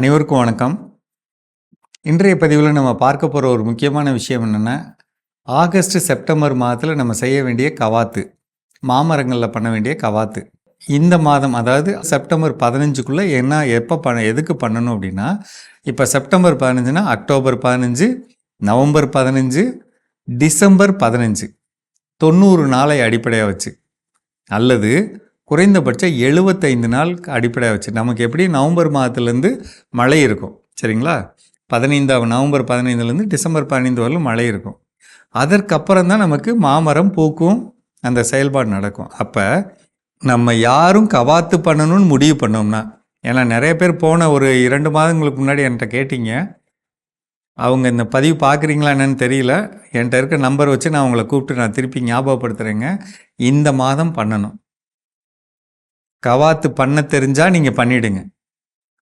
அனைவருக்கும் வணக்கம். இன்றைய பதிவில் நம்ம பார்க்க போகிற ஒரு முக்கியமான விஷயம் என்னென்னா ஆகஸ்ட் செப்டம்பர் மாதத்தில் நம்ம செய்ய வேண்டிய கவாத்து மாமரங்களில் பண்ண வேண்டிய கவாத்து. இந்த மாதம் அதாவது செப்டம்பர் பதினஞ்சுக்குள்ளே என்ன எப்போ பண்ண எதுக்கு பண்ணணும் அப்படின்னா இப்போ செப்டம்பர் பதினஞ்சுனா அக்டோபர் பதினஞ்சு நவம்பர் பதினஞ்சு டிசம்பர் பதினஞ்சு. தொண்ணூறு நாளை அடிப்படையாக வச்சு. அல்லது குறைந்தபட்சம் எழுபத்தைந்து நாள் அடிப்படையாக வச்சு நமக்கு எப்படி நவம்பர் மாதத்துலேருந்து மழை இருக்கும் சரிங்களா? பதினைந்தாம் நவம்பர் பதினைந்துலேருந்து டிசம்பர் பதினைந்து வரலும் மழை இருக்கும். அதற்கப்புறம் தான் நமக்கு மாமரம் பூக்கும் அந்த செயல்பாடு நடக்கும். அப்போ நம்ம யாரும் கவாத்து பண்ணணும்னு முடிவு பண்ணோம்னா ஏன்னா நிறைய பேர் போன ஒரு இரண்டு மாதங்களுக்கு முன்னாடி என்கிட்ட கேட்டீங்க. அவங்க இந்த பதிவு பார்க்குறீங்களா என்னன்னு தெரியல. என்கிட்ட இருக்க நம்பர் வச்சு நான் உங்களை கூப்பிட்டு நான் திருப்பி ஞாபகப்படுத்துகிறேங்க இந்த மாதம் பண்ணணும். கவாத்து பண்ண தெரிஞ்சால் நீங்கள் பண்ணிவிடுங்க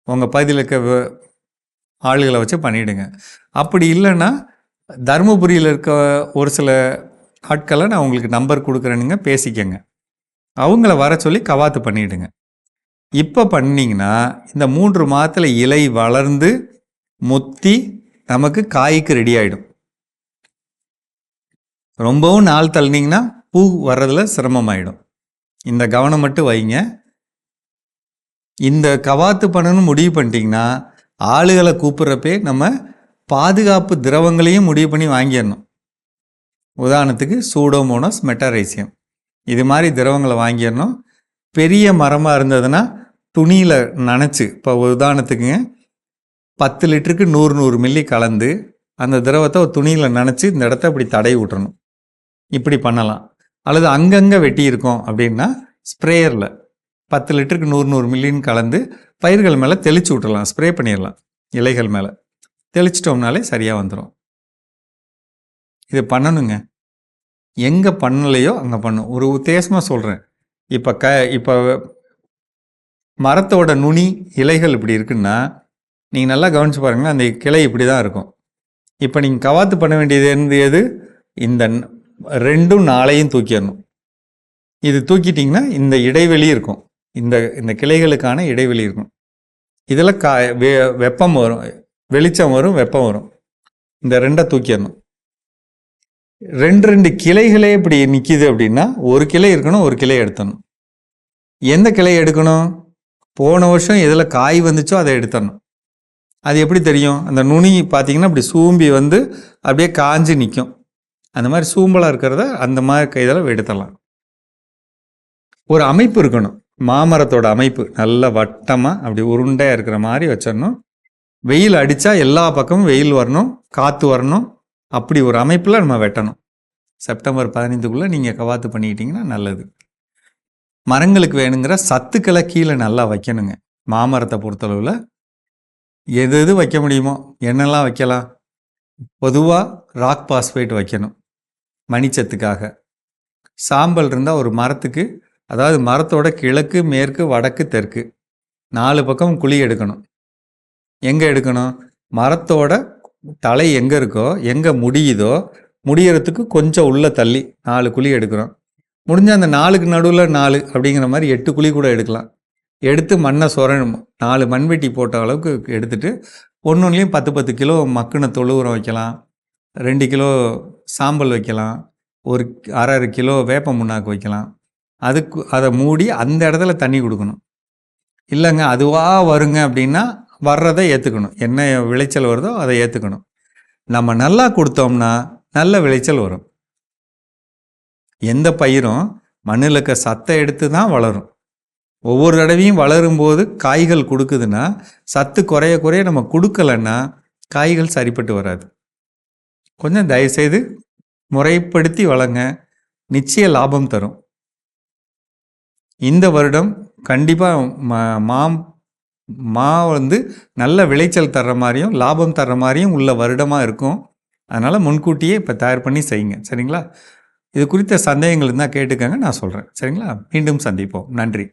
உங்கள் பகுதியில் இருக்க வ- ஆளுகளை வச்சு பண்ணிவிடுங்க அப்படி இல்லைன்னா தருமபுரியில் இருக்க ஒரு சில ஆட்களை நான் உங்களுக்கு நம்பர் கொடுக்குறேனுங்க பேசிக்கங்க. அவங்கள வர சொல்லி கவாத்து பண்ணிவிடுங்க இப்போ பண்ணிங்கன்னா இந்த மூன்று மாதத்தில் இலை வளர்ந்து முத்தி நமக்கு காய்க்கு ரெடி ஆகிடும் ரொம்பவும் நாள் தள்ளினீங்கன்னா பூ வர்றதில் சிரமமாயிடும். இந்த கவனம் மட்டும் வைங்க. இந்த கவாத்து பண்ணணும்னு முடிவு பண்ணிட்டீங்கன்னா ஆளுகளை கூப்பிட்றப்பே நம்ம பாதுகாப்பு திரவங்களையும் முடிவு பண்ணி வாங்கிடணும். உதாரணத்துக்கு சூடோமோனஸ் மெட்டாரைசியம். இது மாதிரி திரவங்களை வாங்கிடணும். பெரிய மரமாக இருந்ததுன்னா துணியில் நனைச்சி இப்போ உதாரணத்துக்குங்க பத்து லிட்டருக்கு நூறு நூறு மில்லி கலந்து அந்த திரவத்தை ஒரு துணியில் நனைச்சி இந்த இடத்த இப்படி தடை விட்டுறணும். இப்படி பண்ணலாம். அல்லது அங்கங்கே வெட்டி இருக்கோம் அப்படின்னா ஸ்ப்ரேயரில் பத்து லிட்டருக்கு நூறு நூறு மில்லின்னு கலந்து பயிர்கள் மேலே தெளிச்சு விட்டுறலாம் ஸ்ப்ரே பண்ணிடலாம் இலைகள் மேலே. தெளிச்சிட்டோம்னாலே சரியாக வந்துடும் இது பண்ணணுங்க. எங்கே பண்ணலையோ அங்கே பண்ணும். ஒரு உத்தேசமாக சொல்கிறேன் இப்போ க இப்போ மரத்தோட நுனி இலைகள் இப்படி இருக்குன்னா நீங்கள் நல்லா கவனிச்சு பாருங்களேன் அந்த கிளை இப்படி தான் இருக்கும். இப்போ நீங்கள் கவாத்து பண்ண வேண்டியது எந்த எது? இந்த ரெண்டும் நாளையும் தூக்கிடணும் இது தூக்கிட்டிங்கன்னா இந்த இடைவெளி இருக்கும். இந்த இந்த கிளைகளுக்கான இடைவெளி இருக்கும். இதில் கா வெ வெப்பம் வரும். வெளிச்சம் வரும் வெப்பம் வரும். இந்த ரெண்டை தூக்கிடணும். ரெண்டு ரெண்டு கிளைகளே இப்படி நிற்கிது அப்படின்னா ஒரு கிளை இருக்கணும் ஒரு கிளை எடுத்தணும். எந்த கிளை எடுக்கணும்? போன வருஷம் எதில் காய் வந்துச்சோ அதை எடுத்தணும் அது எப்படி தெரியும்? அந்த நுனி பார்த்தீங்கன்னா அப்படி சூம்பி வந்து அப்படியே காஞ்சு நிற்கும் அந்த மாதிரி சூம்பலாக இருக்கிறத அந்த மாதிரி இதில் எடுத்தலாம் ஒரு அமைப்பு இருக்கணும். மாமரத்தோட அமைப்பு நல்ல வட்டமாக அப்படி உருண்டையாக இருக்கிற மாதிரி வச்சிடணும். வெயில் அடித்தா எல்லா பக்கமும் வெயில் வரணும் காற்று வரணும். அப்படி ஒரு அமைப்பில் நம்ம வெட்டணும். செப்டம்பர் பதினைந்துக்குள்ளே நீங்கள் கவாத்து பண்ணிக்கிட்டிங்கன்னா நல்லது. மரங்களுக்கு வேணுங்கிற சத்துக்களை கீழே நல்லா வைக்கணுங்க. மாமரத்தை பொறுத்தளவில் எது எது வைக்க முடியுமோ என்னெல்லாம் வைக்கலாம்? பொதுவாக ராக் பாஸ்பேட் வைக்கணும். மணிச்சத்துக்காக. சாம்பல் இருந்தால் ஒரு மரத்துக்கு அதாவது மரத்தோட கிழக்கு மேற்கு வடக்கு தெற்கு. நாலு பக்கம் குழி எடுக்கணும். எங்கே எடுக்கணும்? மரத்தோட தலை எங்கே இருக்கோ எங்கே முடியுதோ முடியறதுக்கு கொஞ்சம் உள்ள தள்ளி நாலு குழி எடுக்கிறோம். முடிஞ்ச அந்த நாலுக்கு நடுவில் நாலு அப்படிங்கிற மாதிரி எட்டு குழி கூட எடுக்கலாம். எடுத்து மண்ணை சுரணும். நாலு மண்வெட்டி போட்ட அளவுக்கு எடுத்துட்டு ஒன்னொன்றுலையும் பத்து பத்து கிலோ மக்குன தொழு உரம் வைக்கலாம். ரெண்டு கிலோ சாம்பல் வைக்கலாம். ஒரு அரை அரை கிலோ வேப்ப முன்னாக்கு வைக்கலாம். அதுக்கு அதை மூடி அந்த இடத்துல தண்ணி கொடுக்கணும். இல்லைங்க அதுவாக வருங்க அப்படின்னா வர்றதை ஏற்றுக்கணும் என்ன விளைச்சல் வருதோ அதை ஏற்றுக்கணும் நம்ம நல்லா கொடுத்தோம்னா நல்ல விளைச்சல் வரும். எந்த பயிரும் மண்ணில் இருக்க சத்தை எடுத்து தான் வளரும். ஒவ்வொரு தடவையும் வளரும்போது காய்கள் கொடுக்குதுன்னா சத்து குறைய குறைய நம்ம கொடுக்கலன்னா காய்கள் சரிப்பட்டு வராது. கொஞ்சம் தயவுசெய்து முறைப்படுத்தி வளங்க. நிச்சய லாபம் தரும். இந்த வருடம் கண்டிப்பாக மா மாம் மா வந்து நல்ல விளைச்சல் தர்ற மாதிரியும் லாபம் தர்ற மாதிரியும் உள்ள வருடமாக இருக்கும். அதனால் முன்கூட்டியே இப்போ தயார் பண்ணி செய்யுங்க. சரிங்களா? இது குறித்த சந்தேகங்கள் இருந்தால் கேட்டுக்கங்க நான் சொல்கிறேன் சரிங்களா? மீண்டும் சந்திப்போம். நன்றி.